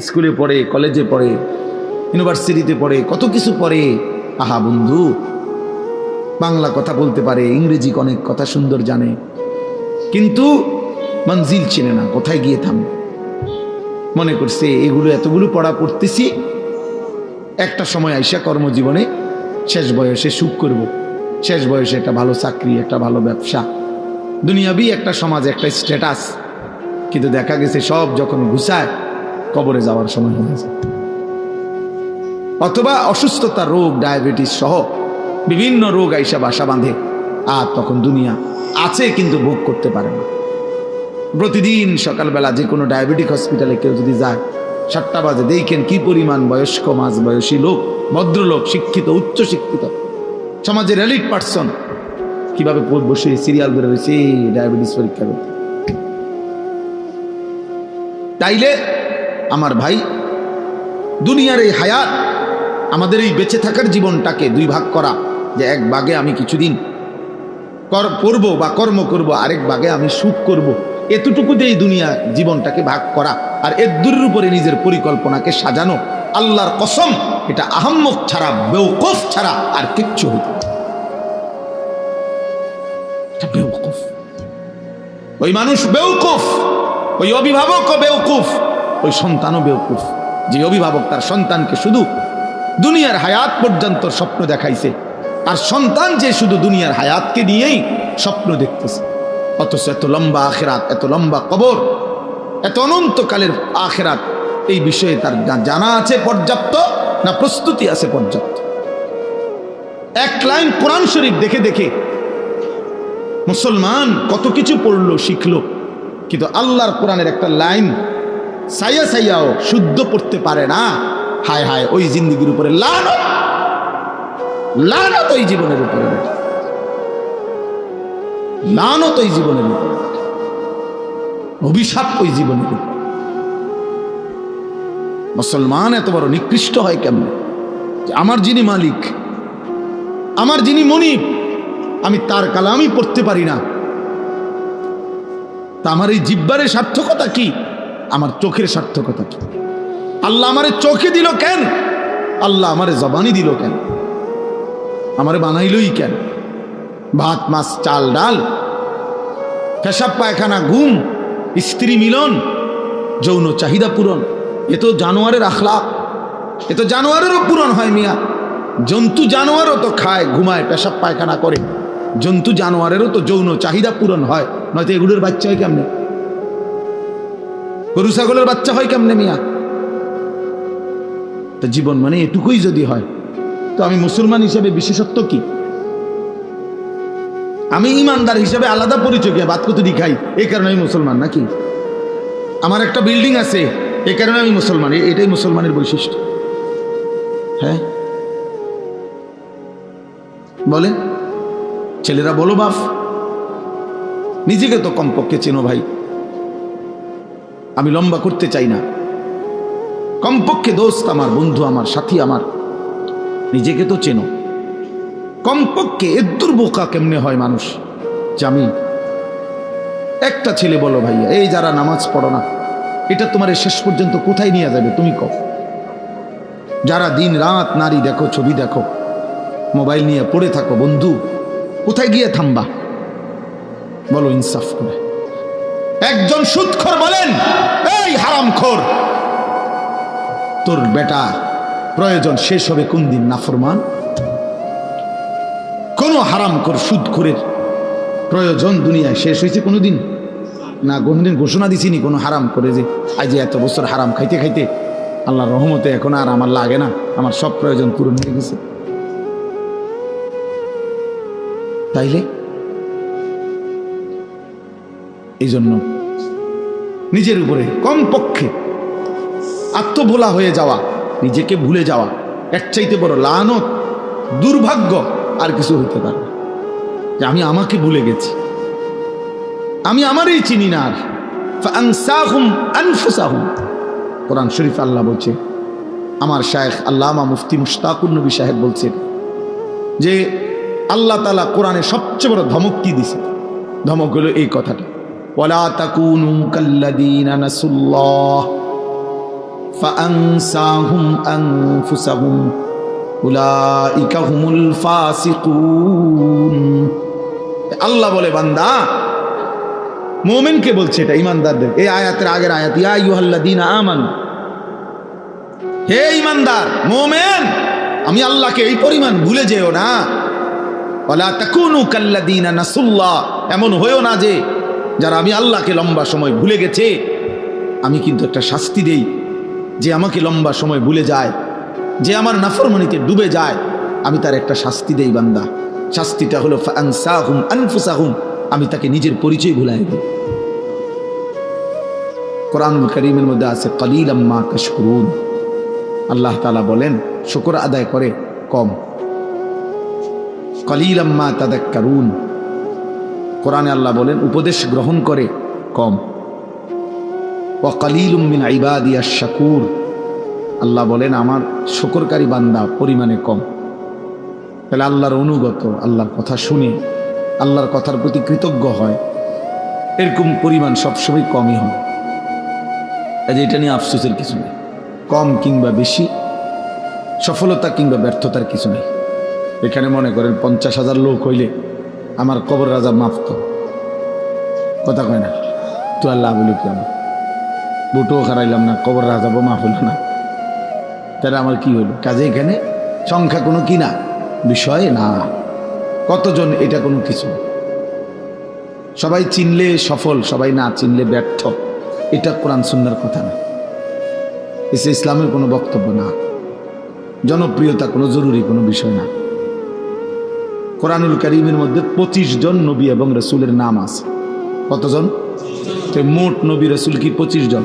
স্কুলে পড়ে, কলেজে পড়ে, ইউনিভার্সিটিতে পড়ে, কত কিছু পড়ে। আহা বন্ধু, বাংলা কথা বলতে পারে, ইংরেজি অনেক কথা সুন্দর জানে। কিন্তু মঞ্জিল চিনে না, কোথায় গিয়ে থাম। মনে করছে, এগুলো এতগুলো পড়া পড়তেছি, একটা সময় আইসা কর্মজীবনে শেষ বয়সে সুখ করব। শেষ বয়সে একটা ভালো চাকরি, একটা ভালো ব্যবসা। দুনিয়াবি একটা সমাজ, একটা স্ট্যাটাস কিন্তু দেখা গেছে সব যখন ঘুষায় কবরে যাওয়ার সময় হয়ে যায় অথবা অসুস্থতা, রোগ, ডায়াবেটিস সহ বিভিন্ন রোগ আইসা বাসা বাঁধে। আর তখন দুনিয়া আছে কিন্তু ভোগ করতে পারে না। প্রতিদিন সকালবেলা যে কোনো ডায়াবেটিক হসপিটালে কেউ যদি যায়, সাতটা বাজে দেখেন কি পরিমাণ বয়স্ক, মাঝ বয়সী লোক, ভদ্রলোক, শিক্ষিত, উচ্চ শিক্ষিত। সমাজের এলিট পার্সন। কীভাবে বসে সিরিয়াল ধরে রয়েছে ডায়াবেটিস পরীক্ষা করতে। তাইলে আমার ভাই, দুনিয়ার এই হায়াত আমাদের এই বেঁচে থাকার জীবনটাকে দুই ভাগ করা, যে এক ভাগে আমি কিছুদিন কর, করব বা কর্ম করব, আরেক ভাগে আমি সুখ করব। এতটুকুতে এই দুনিয়া জীবনটাকে ভাগ করা আর এর দূরের উপরে নিজের পরিকল্পনাকে সাজানো। আল্লাহর কসম, এটা আহম্মক ছাড়া বেউকফ ছাড়া আর কিচ্ছু হইতে বেউকুফ ওই মানুষ বেউকুফ ওই অভিভাবকও বেউকুফ ওই সন্তানও বেউকুফ যে অভিভাবক তার সন্তানকে শুধু দুনিয়ার হায়াত পর্যন্ত স্বপ্ন দেখাইছে, আর সন্তান যে শুধু দুনিয়ার হায়াতকে নিয়েই স্বপ্ন দেখতেছে। অথচ এত লম্বা আখেরাত, এত লম্বা কবর, এত অনন্তকালের আখেরাত, এই বিষয়ে তার জানা আছে পর্যাপ্ত, না প্রস্তুতি আছে পর্যাপ্ত। এক লাইন কোরআন শরীফ দেখে দেখে মুসলমান কত কিছু পড়ল, শিখলো, কিন্তু আল্লাহর কোরআনের একটা লাইন সাইয়া সাইয়াও শুদ্ধ পড়তে পারে না। হায় হায়, ওই জিন্দিগির উপরে লানত। লানত ওই জীবনের উপরে। লানত ওই জীবনের উপরে অভিশাপ ওই জীবনের উপরে। মুসলমান এত বড় নিকৃষ্ট হয় কেমনে? আমার যিনি মালিক, আমার যিনি মনিব, আমি তার কালামই পড়তে পারি না। তা আমার এই জিব্বারের সার্থকতা কি? আমার চোখের সার্থকতা কি? আল্লাহ আমারে চোখে দিল কেন? আল্লাহ আমারে জবানি দিল কেন? আমারে বানাইলই কেন? ভাত, মাছ, চাল, ডাল, পেশাব, পায়খানা, ঘুম, স্ত্রী মিলন, যৌন চাহিদা পূরণ। এ তো জানোয়ারের আখলাক এ তো জানোয়ারেরও পূরণ হয় মিয়া। জন্তু জানোয়ারও তো খায়, ঘুমায়, পেশাব, পায়খানা করে। জন্তু জানোয়ারেরও তো যৌন চাহিদা পূরণ হয়। নয়তো এগুলোর বাচ্চা হয় কেমনে? গরু, ছাগলের বাচ্চা হয় কেমনে মিয়া? তো জীবন মানে এটুকুই যদি হয়, তো আমি মুসলমান হিসেবে বিশেষত্ব কি? আমি ইমানদার হিসেবে আলাদা পরিচয় বাদ কত খাই? এই কারণে আমি মুসলমান নাকি? আমার একটা বিল্ডিং আছে, এই কারণে আমি মুসলমান এটাই মুসলমানের বৈশিষ্ট্য। হ্যাঁ? বলে ছেলেরা বলো বাপ। নিজেকে তো কমপক্ষে চেনো ভাই। আমি লম্বা করতে চাই না। কমপক্ষে দোস্ত আমার, বন্ধু আমার, সাথী আমার। নিজেকে তো চেনো। কমপক্ষে এদ্দুর বোকা কেমনে হয় মানুষ? যে আমি একটা ছেলে বলো ভাইয়া, এই যারা নামাজ পড়ো না, এটা তোমার শেষ পর্যন্ত কোথায় নিয়ে যাবে তুমি কও? যারা দিন রাত নারী দেখো, ছবি দেখো, মোবাইল নিয়ে পড়ে থাকো, বন্ধু, কোথায় গিয়ে থামবা? বলো ইনসাফ করে। একজন সুৎখর বলেন, এই হারামখোর, তোর বেটা প্রয়োজন শেষ হবে কোন দিন নাফরমান? কোন হারামখোর সুদখোরের প্রয়োজন দুনিয়ায় শেষ হয়েছে কোনোদিন না, কোনোদিন ঘোষণা দিছিনি কোনো হারাম করে যে আজ এত বছর হারাম খাইতে খাইতে আল্লাহর রহমতে এখন আর আমার লাগে না, আমার সব প্রয়োজন পূরণ হয়ে গেছে। তাইলে? এই জন্য নিজের উপরে, কমপক্ষে আত্মভোলা হয়ে যাওয়া, নিজেকে ভুলে যাওয়া, এর চাইতে বড় লানত, দুর্ভাগ্য আর কিছু হইতে পারে যে আমি আমাকে ভুলে গেছি। আমি আমারই চিনি না আর। কোরআন শরীফ আল্লাহ বলছে, আমার শায়েখ আল্লামা মুফতি মুশতাকুর নবী সাহেব বলছেন যে, আল্লাহ তালা কোরআনে সবচেয়ে বড় ধমক কি দিছে? ধমক হলো এই কথাটা। ওয়ালা তাকুনু কাল্লাযীনা নাসুল্লাহ فأنساهم أنفسهم أولئك هم الفاسقون আল্লাহ বলে বান্দা মোমেনকে বলছে এটা ইমানদারদের এই আয়াতের আগের আয়াত ইয়া ইউহাল্লাদিন আমান হে ইমানদার মোমেন আমি আল্লাহকে এই পরিমাণ ভুলে যেও না ওলা তাকুনু কাল্লাদিনা নাসুল্লাহ এমন হয়েও না যে যারা আমি আল্লাহকে লম্বা সময় ভুলে গেছে, আমি কিন্তু একটা শাস্তি দেই। যে আমাকে লম্বা সময় ভুলে যায়, যে আমার নাফরমানিতে ডুবে যায়, আমি তার একটা শাস্তি দেই বান্দা। শাস্তিটা হলো ফানসাহুম আনফুসাহুম, আমি তাকে নিজের পরিচয় ভুলাই দিই। কোরআন করিমের মধ্যে আছে কলিল আম্মা কশকুরুন আল্লাহ তালা বলেন, শুকর আদায় করে কম। কলিল আম্মা তাদাক্কারুন। কোরআনে আল্লাহ বলেন, উপদেশ গ্রহণ করে কম। ও কলিল উম্মিন ইবাদিয়া শাকুর আল্লাহ বলেন, আমার শুকরকারী বান্দা পরিমাণে কম। তাহলে আল্লাহর অনুগত, আল্লাহর কথা শুনে আল্লাহর কথার প্রতি কৃতজ্ঞ হয়, এরকম পরিমাণ সবসময় কমই হয়। কাজে এটা নিয়ে আফসোসের কিছু নেই। কম কিংবা বেশি, সফলতা কিংবা ব্যর্থতার কিছু নেই। এখানে মনে করেন, পঞ্চাশ হাজার লোক হইলে আমার কবর রাজা মাফত কথা কয় না তো আল্লাহ বলি কি আমার? বুটও খারাইলাম না, কবর রাজাবো মাফ হইল না। তাহলে আমার কি হইল? কাজে এখানে সংখ্যা কোনো কি না? বিষয় না। কতজন এটা কোনো কিছু সবাই চিনলে সফল, সবাই না চিনলে ব্যর্থ। এটা কোরআন সুন্নার কথা না। এসে ইসলামের কোনো বক্তব্য না। জনপ্রিয়তা কোনো জরুরি কোনো বিষয় না। কোরআনুল করিমের মধ্যে পঁচিশ জন নবী এবং রসুলের নাম আছে। কতজন? তো মোট নবী রসুল কি পঁচিশ জন?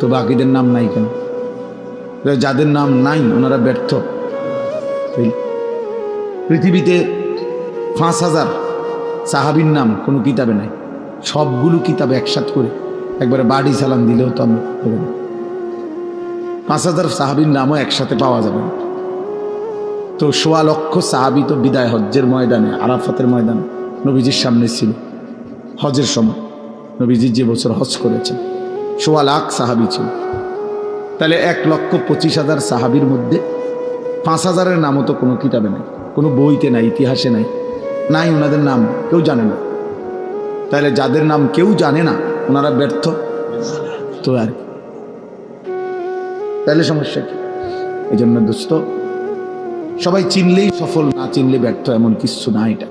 তো বাকিদের নাম নাই কেন? যাদের নাম নাই, ওনারা ব্যর্থ। পৃথিবীতে পাঁচ হাজার সাহাবির নাম কোনো কিতাবে নাই। সবগুলো কিতাবে একসাথ করে একবারে বাড়ি সালাম দিলেও তো আমি পাঁচ হাজার সাহাবির নামও একসাথে পাওয়া যাবে না। তো সোয়া লক্ষ সাহাবি তো বিদায় হজ্জের ময়দানে, আরাফাতের ময়দানে নবীজির সামনে ছিল। হজের সময় নবীজির যে বছর হজ করেছেন, সোয়া লাখ সাহাবি ছিল। তাহলে এক লক্ষ পঁচিশ হাজার সাহাবির মধ্যে পাঁচ হাজারের নামও তো কোনো কিতাবে নাই, কোনো বইতে নাই, ইতিহাসে নাই নাই ওনাদের নাম কেউ জানে না। তাহলে যাদের নাম কেউ জানে না, ওনারা ব্যর্থ। তো আর তাহলে সমস্যা কি? এই জন্য দোস্ত সবাই চিনলেই সফল, না চিনলে ব্যর্থ এমন কিছু না এটা।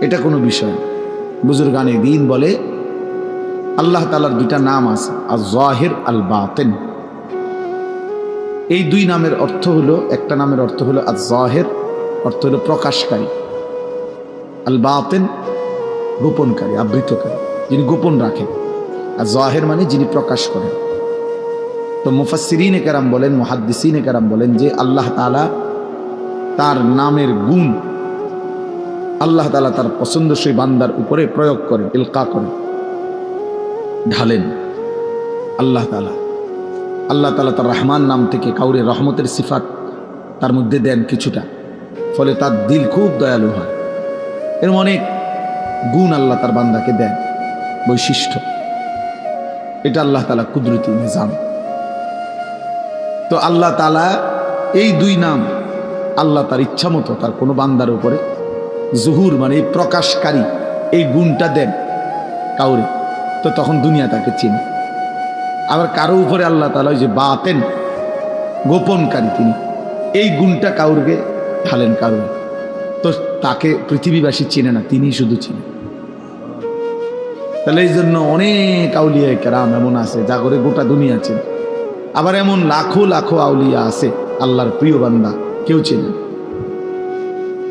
এটা কোনো বিষয় বুজুর্গানে দিন বলে, আল্লাহ তালার দুইটা নাম আছে আর জাহের আল বাতেন এই দুই নামের অর্থ হলো, একটা নামের অর্থ হলো আর জাহের অর্থ হলো প্রকাশকারী। আল বাতেন গোপনকারী, আবৃতকারী, যিনি গোপন রাখেন। আর জাহের মানে যিনি প্রকাশ করেন। তো মুফাসিরিনে কারাম বলেন, মহাদ্দিসিনে কারাম বলেন যে আল্লাহ তালা তার নামের গুণ, আল্লাহ তালা তার পছন্দসই বান্দার উপরে প্রয়োগ করেন, ইলকা করেন, ঢালেন আল্লাহ তালা আল্লাহ তালা তার রহমান নাম থেকে কাউরে রহমতের সিফাত তার মধ্যে দেন কিছুটা, ফলে তার দিল খুব দয়ালু হয়। এরম অনেক গুণ আল্লাহ তার বান্দাকে দেন, বৈশিষ্ট্য। এটা আল্লাহ তালা কুদরতি নিজাম। তো আল্লাহ তালা এই দুই নাম আল্লাহ তার ইচ্ছা মতো তার কোনো বান্দার উপরে জুহুর মানে এই প্রকাশকারী এই গুণটা দেন কাউরে, তো তখন দুনিয়া তাকে চিনে। আবার কারও উপরে আল্লাহ তালা ওই যে বাতেন, গোপনকারী তিনি, এই গুণটা কাউরকে ঢালেন কারও তো তাকে পৃথিবীবাসী চিনে না, তিনি শুধু চিনে তাহলে এই জন্য অনেক আউলিয়া কেরাম এমন আছে, যা করে গোটা দুনিয়া চেনে। আবার এমন লাখো লাখো আউলিয়া আছে আল্লাহর প্রিয় বান্দা, কেউ চেনে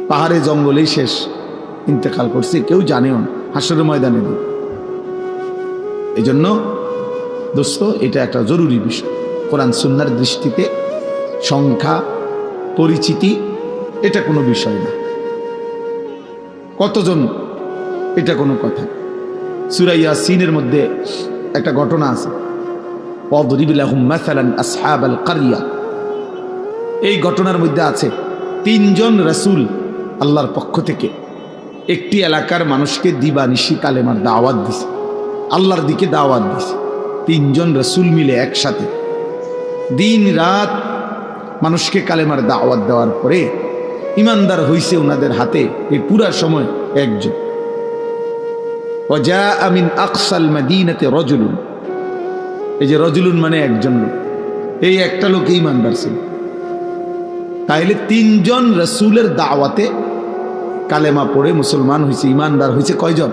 পাহাড়ে জঙ্গলেই শেষ, ইন্তেকাল করছে, কেউ জানেও না, হাসরের ময়দানে দিন এই জন্য দোস্ত, এটা একটা জরুরি বিষয়। কোরআন সুন্নার দৃষ্টিতে সংখ্যা, পরিচিতি, এটা কোনো বিষয় না। কতজন, এটা কোনো কথা। সুরাইয়া সিনের মধ্যে একটা ঘটনা আছে। এই ঘটনার মধ্যে আছে তিনজন রসুল আল্লাহর পক্ষ থেকে। একটি এলাকার মানুষকে দিবানিশি কালেমার দাওয়াত দিছে। আল্লাহর দিকে দাওয়াত দিছে। তিনজন রসুল মিলে একসাথে। দিন রাত মানুষকে কালেমার দাওয়াত দেওয়ার পরে ইমানদার হইছে ওনাদের হাতে এই পুরা সময় একজন। অজা আমিন আকসাল মাদিনাতে রজলুন। এই যে রজুলুন মানে একজন লোক। এই একটা লোক ইমানদার ছিল তাইলে তিনজন রসুলের দাওয়াতে কালেমা পড়ে মুসলমান হয়েছে ইমানদার হয়েছে কয়জন?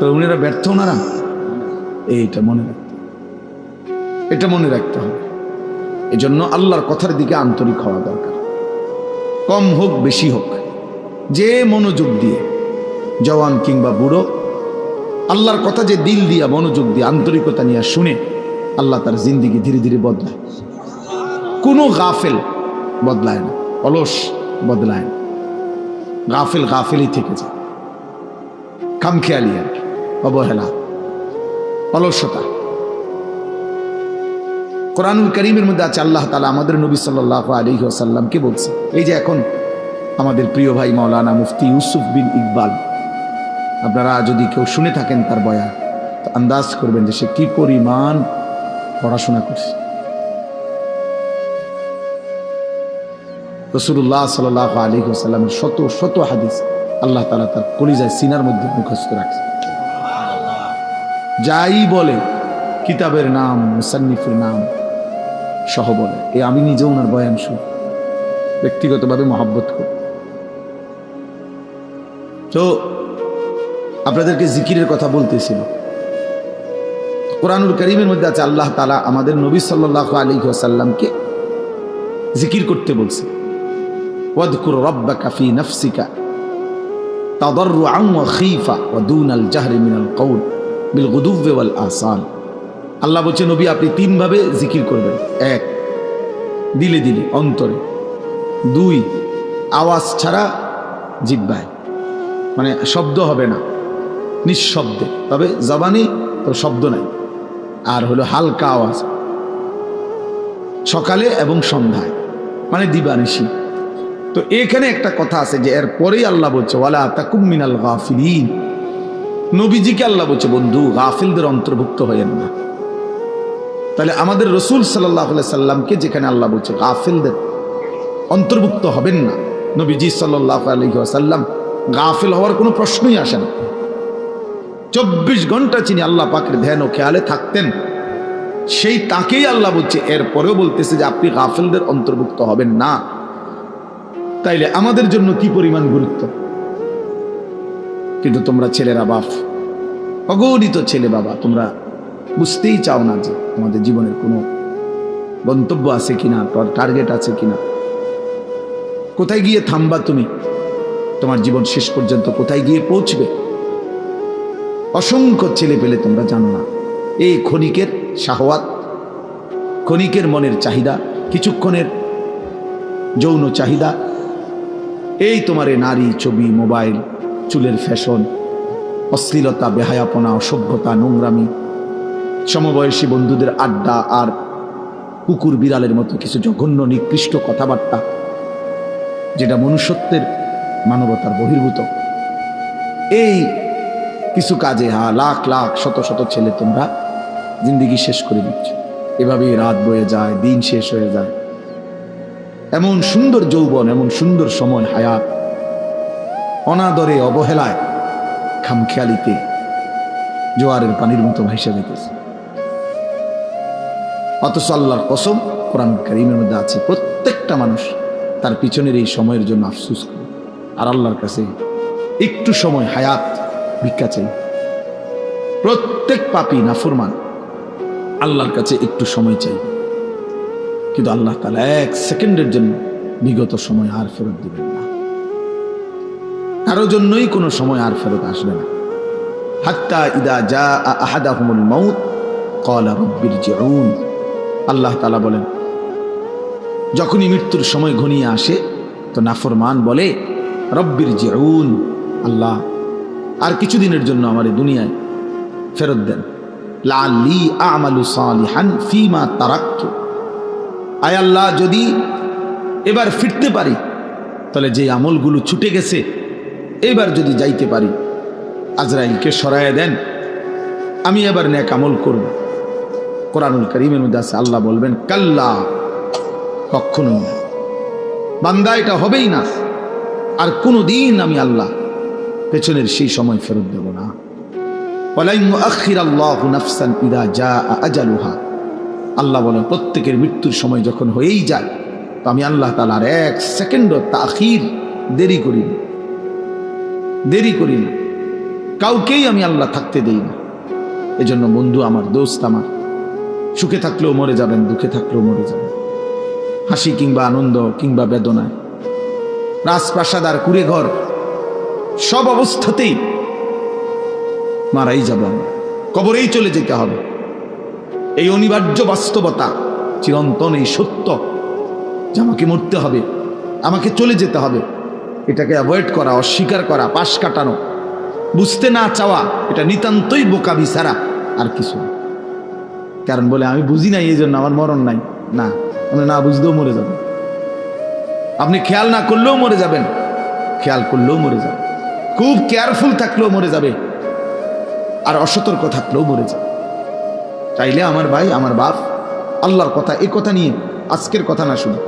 তো উনারা ব্যর্থ ওনারা এইটা মনে রাখতে এটা মনে রাখতে হবে। এজন্য আল্লাহর কথার দিকে আন্তরিক হওয়া দরকার। কম হোক, বেশি হোক। যে মনোযোগ দিয়ে, জওয়ান কিংবা বুড়ো, আল্লাহর কথা যে দিল দিয়া মনোযোগ দিয়ে, আন্তরিকতা নিয়ে শুনে আল্লাহ তার জিন্দিগি ধীরে ধীরে বদলায়। কোনো গাফেল বদলায় না, অলস বদলায় না। গাফেল গাফেলই থেকে যায়। খামখেয়ালি আর অবহেলা, অলসতা। কোরআনুল করিমের মধ্যে আছে, আল্লাহ তালা আমাদের নবী সাল্লাহ আলী আসাল্লামকে বলছে? এই যে এখন আমাদের প্রিয় ভাই মাওলানা মুফতি ইউসুফ বিন ইকবাল, আপনারা যদি কেউ শুনে থাকেন তার বয়া তো আন্দাজ করবেন যে সে কি পরিমাণ পড়াশোনা করছে। রসুল্লাহ সাল আলী সাল্লামের শত শত হাদিস আল্লাহ তালা তার কলিজায় সিনার মধ্যে মুখস্থ রাখছে। যাই বলে, কিতাবের নাম, মুসান্নিফের নাম, সহ বলে। এ আমি নিজে ওনার বয়ান শুনি। ব্যক্তিগতভাবে মহাব্বত করি। তো, আপনাদেরকে জিকিরের কথা বলতেছিল কোরআনুল করিমের মধ্যে আছে, আল্লাহ তালা আমাদের নবী সাল্লাহ আলী সাল্লামকে জিকির করতে বলছে। ওয়াদকুর রব্বাকা ফি নফসিকা ওয়া খীফা ওয়া দুনাল জাহরি মিনাল কওল বিল গুদুব্বি ওয়াল আসাল আল্লাহ বলছে, নবী, আপনি তিনভাবে জিকির করবেন। এক, দিলে দিলে, অন্তরে। দুই, আওয়াজ ছাড়া জিব্বায়। মানে শব্দ হবে না, নিঃশব্দে। তবে জবানি তো শব্দ নাই। আর হলো হালকা আওয়াজ। সকালে এবং সন্ধ্যায় মানে দিবানিশি। তো এখানে একটা কথা আছে যে এর পরেই আল্লাহ বলছে, ওয়ালা তাকুম মিনাল গাফিলিন। নবীজিকে আল্লাহ বলছে, বন্ধু, গাফিলদের অন্তর্ভুক্ত হয়েন না। তাহলে আমাদের রসুল সাল্লাহ সাল্লামকে যেখানে আল্লাহ বলছে, গাফিলদের অন্তর্ভুক্ত হবেন না। নবীজি সাল্লাহ আলী সাল্লাম গাফিল হওয়ার কোনো প্রশ্নই আসে না। চব্বিশ ঘণ্টা চিনি আল্লাহ পাকের ধ্যান ও খেয়ালে থাকতেন, সেই তাকেই আল্লাহ বলছে, এরপরেও বলতেছে যে আপনি গাফিলদের অন্তর্ভুক্ত হবেন না। তাইলে আমাদের জন্য কি পরিমাণ গুরুত্ব? কিন্তু তোমরা ছেলেরা বাপ, অগণিত ছেলে বাবা, তোমরা বুঝতেই চাও না যে আমাদের জীবনের কোনো গন্তব্য আছে কিনা টার্গেট আছে কিনা। কোথায় গিয়ে থামবা তুমি? তোমার জীবন শেষ পর্যন্ত কোথায় গিয়ে পৌঁছবে? অসংখ্য ছেলে পেলে তোমরা জানো না। এই ক্ষণিকের শাহওয়াত, ক্ষণিকের মনের চাহিদা, কিছুক্ষণের যৌন চাহিদা, এই তোমারে নারী ছবি, মোবাইল, চুলের ফ্যাশন, অশ্লীলতা, বেহায়াপনা, অসভ্যতা, নোংরামি, সমবয়সী বন্ধুদের আড্ডা আর কুকুর বিড়ালের মতো কিছু জঘন্য, নিকৃষ্ট কথাবার্তা, যেটা মনুষ্যত্বের মানবতার বহির্ভূত। এই কিছু কাজে হা লাখ লাখ, শত শত ছেলে তোমরা জিন্দিগি শেষ করে দিচ্ছ। এভাবেই রাত বয়ে যায়, দিন শেষ হয়ে যায়। এমন সুন্দর যৌবন, এমন সুন্দর সময়, হায়াত। অনাদরে, অবহেলায়, খামখেয়ালিতে, জোয়ারের পানির মতো ভাইসা যেতেছে অথচ আল্লাহর কসম, কোরআন করিমের মধ্যে আছে, প্রত্যেকটা মানুষ তার পিছনের এই সময়ের জন্য আফসুস করে। আর আল্লাহর কাছে একটু সময়, হায়াত ভিক্ষা চাই। প্রত্যেক পাপি নাফরমান আল্লাহর কাছে একটু সময় চাই। কিন্তু আল্লাহ তালা এক সেকেন্ডের জন্য বিগত সময় আর ফেরত দিবেন না। কারও জন্যই কোনো সময় আর ফেরত আসবে না। হাত্তা ইদা যা আহাদাহুমুল মাউত কলা রব্বির জিউন। আল্লাহ তালা বলেন, যখনই মৃত্যুর সময় ঘনিয়ে আসে, তো নাফরমান বলে, রব্বির জিউন, আল্লাহ আর কিছুদিনের জন্য আমার এই দুনিয়ায় ফেরত দেন। লাল্লি আমালু আল্লাহ, যদি এবার ফিরতে পারি, তাহলে যে আমলগুলো ছুটে গেছে, এবার যদি যাইতে পারি, আজরাইলকে সরাইয়া দেন, আমি এবার ন্যাক আমল করব। কোরআনুল করিমের মধ্যে আছে, আল্লাহ বলবেন, কাল্লা কখনো বান্দা, এটা হবেই না। আর কোনো দিন আমি আল্লাহ পেছনের সেই সময় ফেরত দেব না। আল্লাহ বলেন, প্রত্যেকের মৃত্যুর সময় যখন হয়েই যায়, তো আমি আল্লাহ তালার এক সেকেন্ডও তাখির দেরি করি না। দেরি করি না। কাউকেই আমি আল্লাহ থাকতে দেই না। এজন্য বন্ধু আমার, দোস্ত আমার, সুখে থাকলেও মরে যাবেন, দুঃখে থাকলেও মরে যাবেন। হাসি কিংবা আনন্দ কিংবা বেদনায়। রাজপ্রাসাদ আর কুড়ে ঘর সব অবস্থাতেই মারাই যাব কবরেই চলে যেতে হবে। এই অনিবার্য বাস্তবতা চিরন্তন এই সত্য যে আমাকে মরতে হবে, আমাকে চলে যেতে হবে। এটাকে অ্যাভয়েড করা, অস্বীকার করা, পাশ কাটানো, বুঝতে না চাওয়া, এটা নিতান্তই বোকাবি ছাড়া আর কিছু না। কারণ বলে, আমি বুঝি নাই এই জন্য আমার মরণ নাই। না আপনি না বুঝতেও মরে যাবেন আপনি খেয়াল না করলেও মরে যাবেন। খেয়াল করলেও মরে যাবেন। খুব কেয়ারফুল থাকলেও মরে যাবে। আর অসতর্ক থাকলেও মরে যাবে। চাইলে আমার ভাই, আমার বাপ, আল্লাহর কথা এই কথা নিয়ে আজকের কথা না শুনে।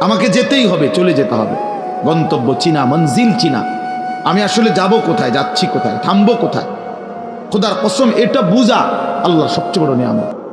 আমাকে যেতেই হবে, চলে যেতে হবে। গন্তব্য চিনা, মঞ্জিল চিনা। আমি আসলে যাব কোথায়, যাচ্ছি কোথায়, থামবো কোথায়? খোদার কসম, এটা বুঝা আল্লাহ সবচেয়ে বড় নিয়ামত।